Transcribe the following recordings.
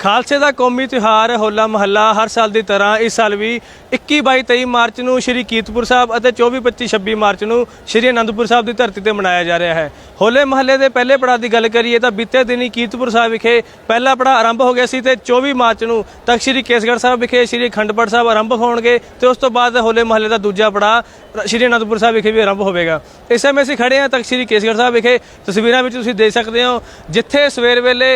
ਖਾਲਸੇ ਦਾ ਕੌਮੀ ਤਿਉਹਾਰ, ਹੋਲਾ ਮਹੱਲਾ ਹਰ ਸਾਲ ਦੀ ਤਰ੍ਹਾਂ ਇਸ ਸਾਲ ਵੀ 21 22 23 ਮਾਰਚ ਨੂੰ ਸ਼੍ਰੀ ਕੀਰਤਪੁਰ ਸਾਹਿਬ ਅਤੇ 24 25 26 ਮਾਰਚ ਨੂੰ ਸ਼੍ਰੀ ਅਨੰਦਪੁਰ ਸਾਹਿਬ ਦੀ ਧਰਤੀ ਤੇ ਮਨਾਇਆ ਜਾ ਰਿਹਾ ਹੈ। ਹੋਲੇ ਮਹੱਲੇ ਦੇ ਪਹਿਲੇ ਪੜਾਅ ਦੀ ਗੱਲ ਕਰੀਏ ਤਾਂ ਬੀਤੇ ਦਿਨੀ ਕੀਰਤਪੁਰ ਸਾਹਿਬ ਵਿਖੇ ਪਹਿਲਾ ਪੜਾਅ ਆਰੰਭ ਹੋ ਗਿਆ ਸੀ ਤੇ 24 ਮਾਰਚ ਨੂੰ ਤੱਕ ਸ਼੍ਰੀ ਕੇਸਗੜ੍ਹ ਸਾਹਿਬ ਵਿਖੇ ਸ਼੍ਰੀ ਖੰਡਪੜ ਸਾਹਿਬ ਆਰੰਭ ਹੋਣਗੇ ਤੇ ਉਸ ਤੋਂ ਬਾਅਦ ਹੋਲੇ ਮਹੱਲੇ ਦਾ ਦੂਜਾ ਪੜਾਅ ਸ਼੍ਰੀ ਅਨੰਦਪੁਰ ਸਾਹਿਬ ਵਿਖੇ ਵੀ ਆਰੰਭ ਹੋਵੇਗਾ। ਇਸ ਸਮੇਂ ਅਸੀਂ ਖੜੇ ਹਾਂ ਤੱਕ ਸ਼੍ਰੀ ਕੇਸਗੜ੍ਹ ਸਾਹਿਬ ਵਿਖੇ। ਤਸਵੀਰਾਂ ਵਿੱਚ ਤੁਸੀਂ ਦੇਖ ਸਕਦੇ ਹੋ ਜਿੱਥੇ ਸਵੇਰ ਵੇਲੇ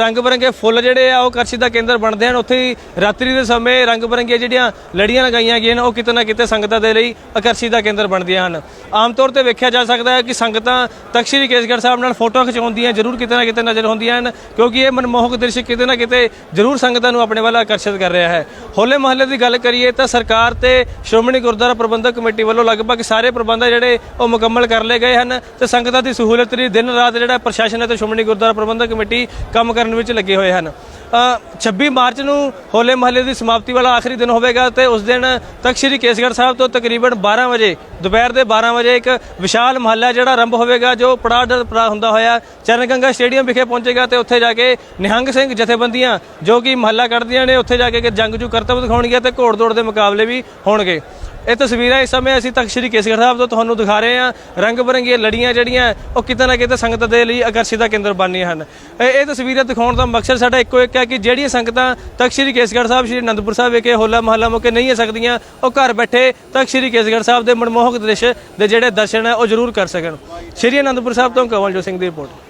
ਰੰਗ ਬਰੰਗੇ ਫੁੱਲ ਜਿਹੜੇ ਆ ਉਹ ਆਕਰਸ਼ਿਤ ਦਾ ਕੇਂਦਰ ਬਣਦੇ ਹਨ। ਉੱਥੇ ਹੀ ਰਾਤਰੀ ਦੇ ਸਮੇਂ ਰੰਗ ਬਰੰਗੀਆਂ ਜਿਹੜੀਆਂ ਲੜੀਆਂ ਲਗਾਈਆਂ ਗਈਆਂ ਨੇ, ਉਹ ਕਿਤੇ ਨਾ ਕਿਤੇ ਸੰਗਤਾਂ ਦੇ ਲਈ ਆਕਰਸ਼ਿਤ ਦਾ ਕੇਂਦਰ ਬਣਦੀਆਂ ਹਨ। ਆਮ ਤੌਰ ਤੇ ਵੇਖਿਆ ਜਾ ਸਕਦਾ ਹੈ ਕਿ ਸੰਗਤਾਂ ਤਖਤ ਸ਼੍ਰੀ ਕੇਸਗੜ੍ਹ ਸਾਹਿਬ ਨਾਲ ਫੋਟੋ ਖਿਚਾਉਂਦੀਆਂ ਜ਼ਰੂਰ ਕਿਤੇ ਨਾ ਕਿਤੇ ਨਜ਼ਰ ਹੁੰਦੀਆਂ ਹਨ, ਕਿਉਂਕਿ ਇਹ ਮਨਮੋਹਕ ਦ੍ਰਿਸ਼ ਕਿਤੇ ਨਾ ਕਿਤੇ ਜ਼ਰੂਰ ਸੰਗਤਾਂ ਨੂੰ ਆਪਣੇ ਵੱਲ ਆਕਰਸ਼ਿਤ ਕਰ ਰਿਹਾ ਹੈ। ਹੋਲੇ ਮਹੱਲੇ ਦੀ ਗੱਲ ਕਰੀਏ ਤਾਂ ਸਰਕਾਰ ਤੇ ਸ਼੍ਰੋਮਣੀ ਗੁਰਦੁਆਰਾ ਪ੍ਰਬੰਧਕ ਕਮੇਟੀ ਵੱਲੋਂ ਲਗਭਗ ਸਾਰੇ ਪ੍ਰਬੰਧ ਜਿਹੜੇ ਉਹ ਮੁਕੰਮਲ ਕਰ ਲਏ ਗਏ ਹਨ ਤੇ ਸੰਗਤਾਂ ਦੀ ਸਹੂਲਤ ਲਈ ਦਿਨ ਰਾਤ ਜਿਹੜਾ ਪ੍ਰਸ਼ਾਸਨ ਅਤੇ ਸ਼੍ਰੋਮਣੀ ਗੁਰਦੁਆਰਾ ਪ੍ਰਬੰਧਕ ਕਮੇਟੀ ਕੰਮ ਕਰਨ ਵਿੱਚ ਲੱਗੇ ਹੋਏ ਹਨ। 26 ਮਾਰਚ ਨੂੰ ਹੋਲੇ ਮਹੱਲੇ ਦੀ ਸਮਾਪਤੀ ਵਾਲਾ ਆਖਰੀ ਦਿਨ ਹੋਵੇਗਾ ਤੇ ਉਸ ਦਿਨ ਤੱਕ ਸ਼੍ਰੀ ਕੇਸਗੜ੍ਹ ਸਾਹਿਬ ਤੋਂ ਤਕਰੀਬਨ 12 ਵਜੇ, ਦੁਪਹਿਰ ਦੇ 12 ਵਜੇ ਇੱਕ ਵਿਸ਼ਾਲ ਮਹੱਲਾ ਜਿਹੜਾ ਆਰੰਭ ਹੋਵੇਗਾ, ਜੋ ਪੜਾਅ ਦਰ ਪੜਾਅ ਹੁੰਦਾ ਹੋਇਆ ਚਰਨ ਗੰਗਾ ਸਟੇਡੀਅਮ ਵਿਖੇ ਪਹੁੰਚੇਗਾ ਤੇ ਉੱਥੇ ਜਾ ਕੇ ਨਿਹੰਗ ਸਿੰਘ ਜਥੇਬੰਦੀਆਂ ਜੋ ਕਿ ਮਹੱਲਾ ਕੱਢਦੀਆਂ ਨੇ, ਉੱਥੇ ਜਾ ਕੇ ਜੰਗਜੂ ਕਰਤੱਵ ਦਿਖਾਉਣਗੀਆਂ ਤੇ ਘੋੜ ਦੌੜ ਦੇ ਮੁਕਾਬਲੇ ਵੀ ਹੋਣਗੇ। ਇਹ ਤਸਵੀਰਾਂ ਇਸ ਸਮੇਂ ਅਸੀਂ ਤਖਤ ਸ਼੍ਰੀ ਕੇਸਗੜ੍ਹ ਸਾਹਿਬ ਤੋਂ ਤੁਹਾਨੂੰ ਦਿਖਾ ਰਹੇ ਹਾਂ। ਰੰਗ ਬਰੰਗੀਆਂ ਲੜੀਆਂ ਜਿਹੜੀਆਂ, ਉਹ ਕਿਤੇ ਨਾ ਕਿਤੇ ਸੰਗਤ ਦੇ ਲਈ ਆਕਰਸ਼ਿਤ ਦਾ ਕੇਂਦਰ ਬਣਨੀਆਂ ਹਨ। ਇਹ ਤਸਵੀਰਾਂ ਦਿਖਾਉਣ ਦਾ ਮਕਸਦ ਸਾਡਾ ਇੱਕੋ ਇੱਕ ਹੈ ਕਿ ਜਿਹੜੀਆਂ ਸੰਗਤਾਂ ਤਖਤ ਸ਼੍ਰੀ ਕੇਸਗੜ੍ਹ ਸਾਹਿਬ, ਸ਼੍ਰੀ ਅਨੰਦਪੁਰ ਸਾਹਿਬ ਵਿਖੇ ਹੋਲਾ ਮਹੱਲਾ ਮੌਕੇ ਨਹੀਂ ਆ ਸਕਦੀਆਂ, ਉਹ ਘਰ ਬੈਠੇ ਤਖਤ ਸ਼੍ਰੀ ਕੇਸਗੜ੍ਹ ਸਾਹਿਬ ਦੇ ਮਨਮੋਹਕ ਦ੍ਰਿਸ਼ ਦੇ ਜਿਹੜੇ ਦਰਸ਼ਨ ਹੈ, ਉਹ ਜ਼ਰੂਰ ਕਰ ਸਕਣ। ਸ਼੍ਰੀ ਅਨੰਦਪੁਰ ਸਾਹਿਬ ਤੋਂ ਕਵਲਜੋਤ ਸਿੰਘ ਦੀ ਰਿਪੋਰਟ।